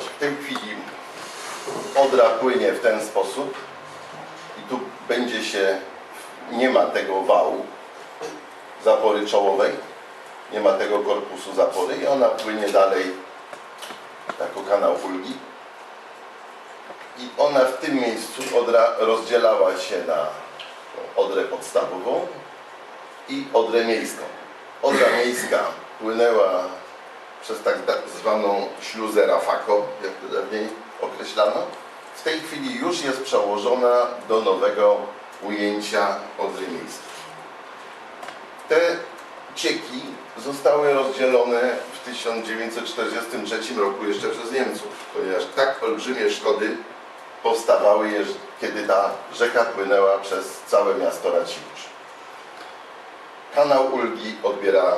zobacz, w tej chwili Odra płynie w ten sposób i tu będzie się, nie ma tego wału zapory czołowej, nie ma tego korpusu zapory i ona płynie dalej jako kanał ulgi. I ona w tym miejscu Odra rozdzielała się na Odrę podstawową i Odrę miejską. Odra miejska płynęła przez tak zwaną śluzę Rafako, jak to dawniej określano. W tej chwili już jest przełożona do nowego ujęcia Odry miejskiej. Te cieki zostały rozdzielone w 1943 roku jeszcze przez Niemców, ponieważ tak olbrzymie szkody powstawały, kiedy ta rzeka płynęła przez całe miasto Racibórz. Kanał Ulgi odbiera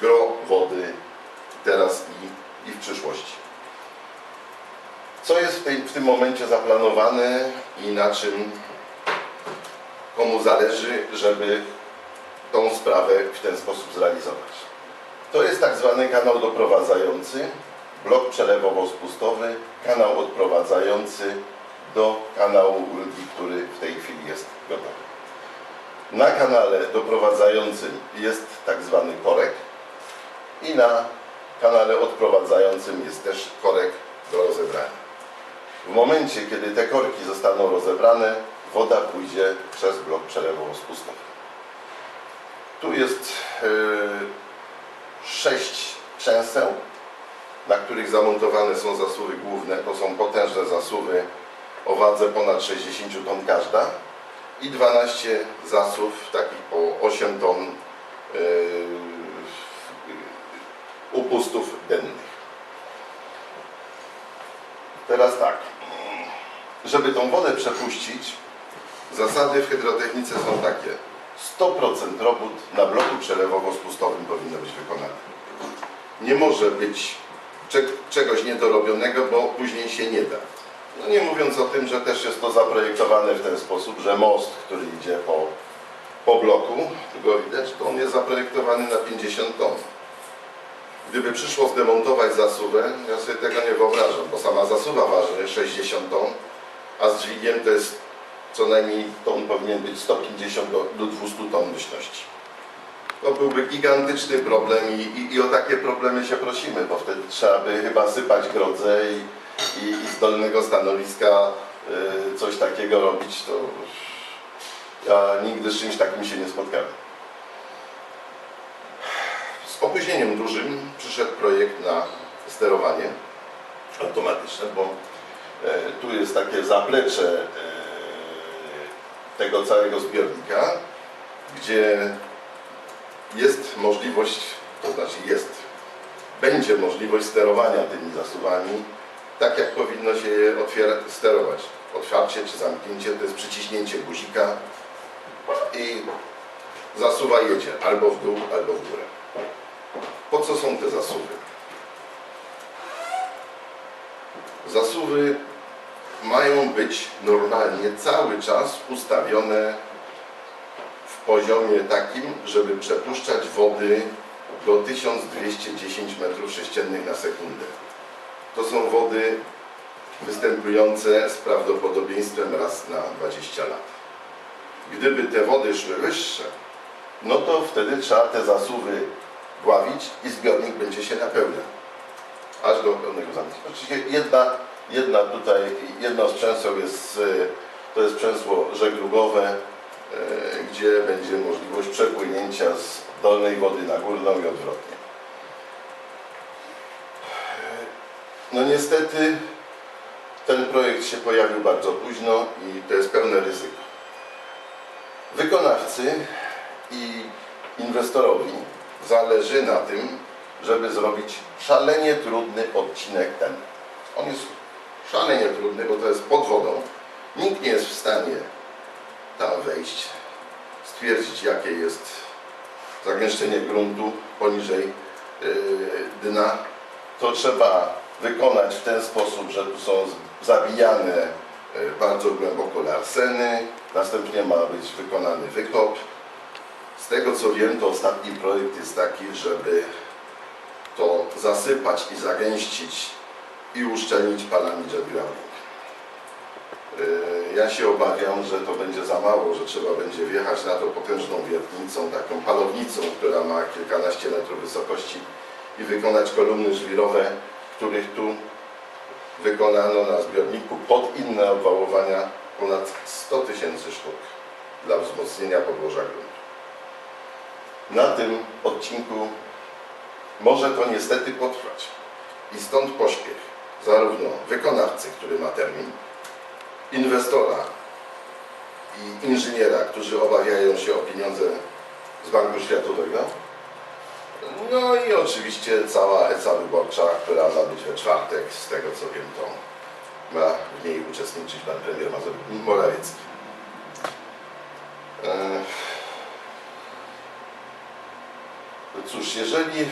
gro wody teraz i, i w przyszłości. Co jest w, tej, w tym momencie zaplanowane i na czym komu zależy, żeby tą sprawę w ten sposób zrealizować? To jest tak zwany kanał doprowadzający, blok przelewowo-spustowy, kanał odprowadzający do kanału Ulgi, który w tej chwili jest gotowy. Na kanale doprowadzającym jest tak zwany korek i na kanale odprowadzającym jest też korek do rozebrania. W momencie, kiedy te korki zostaną rozebrane, woda pójdzie przez blok przelewowo-spustowy. Tu jest yy, sześć przęseł, na których zamontowane są zasuwy główne. To są potężne zasuwy o wadze ponad 60 ton każda i 12 zasów takich po 8 ton yy, Teraz tak, żeby tą wodę przepuścić, zasady w hydrotechnice są takie. 100% robót na bloku przelewowo-spustowym powinno być wykonane. Nie może być cze- czegoś niedorobionego, bo później się nie da. No nie mówiąc o tym, że też jest to zaprojektowane w ten sposób, że most, który idzie po, po bloku, tu go widać, to on jest zaprojektowany na 50 ton. Gdyby przyszło zdemontować zasuwę, ja sobie tego nie wyobrażam, bo sama zasuwa waży 60 ton, a z dźwigiem to jest co najmniej ton powinien być 150 do, do 200 ton myślności. To byłby gigantyczny problem i, i, i o takie problemy się prosimy, bo wtedy trzeba by chyba sypać grodze i, i, i z dolnego stanowiska y, coś takiego robić, to ja nigdy z czymś takim się nie spotkałem. Opóźnieniem dużym przyszedł projekt na sterowanie automatyczne, bo e, tu jest takie zaplecze e, tego całego zbiornika, gdzie jest możliwość, to znaczy jest, będzie możliwość sterowania tymi zasuwami tak, jak powinno się je sterować. Otwarcie czy zamknięcie to jest przyciśnięcie guzika i zasuwa jedzie albo w dół, albo w górę. Po co są te zasuwy? Zasuwy mają być normalnie cały czas ustawione w poziomie takim, żeby przepuszczać wody do 1210 m3 na sekundę. To są wody występujące z prawdopodobieństwem raz na 20 lat. Gdyby te wody szły wyższe, no to wtedy trzeba te zasuwy dławić i zbiornik będzie się napełniał. Aż do pełnego zamknięcia. Oczywiście jedna, jedna tutaj, jedno z jest, e, to jest przęsło żeglugowe, e, gdzie będzie możliwość przepłynięcia z dolnej wody na górną i odwrotnie. No niestety ten projekt się pojawił bardzo późno i to jest pełne ryzyko. Wykonawcy i inwestorowi zależy na tym, żeby zrobić szalenie trudny odcinek ten. On jest szalenie trudny, bo to jest pod wodą. Nikt nie jest w stanie tam wejść, stwierdzić jakie jest zagęszczenie gruntu poniżej yy, dna. To trzeba wykonać w ten sposób, że tu są zabijane yy, bardzo głęboko larseny, następnie ma być wykonany wykop. Z tego co wiem, to ostatni projekt jest taki, żeby to zasypać i zagęścić i uszczelnić palami jet. Yy, Ja się obawiam, że to będzie za mało, że trzeba będzie wjechać na to potężną wiertnicą, taką palownicą, która ma kilkanaście metrów wysokości i wykonać kolumny żwirowe, których tu wykonano na zbiorniku pod inne obwałowania ponad 100 tysięcy sztuk dla wzmocnienia podłoża gruntu. Na tym odcinku może to niestety potrwać i stąd pośpiech zarówno wykonawcy, który ma termin, inwestora i inżyniera, którzy obawiają się o pieniądze z Banku Światowego, no i oczywiście cała heca wyborcza, która ma być we czwartek, z tego co wiem, to ma w niej uczestniczyć pan premier Morawiecki. E, Cóż, jeżeli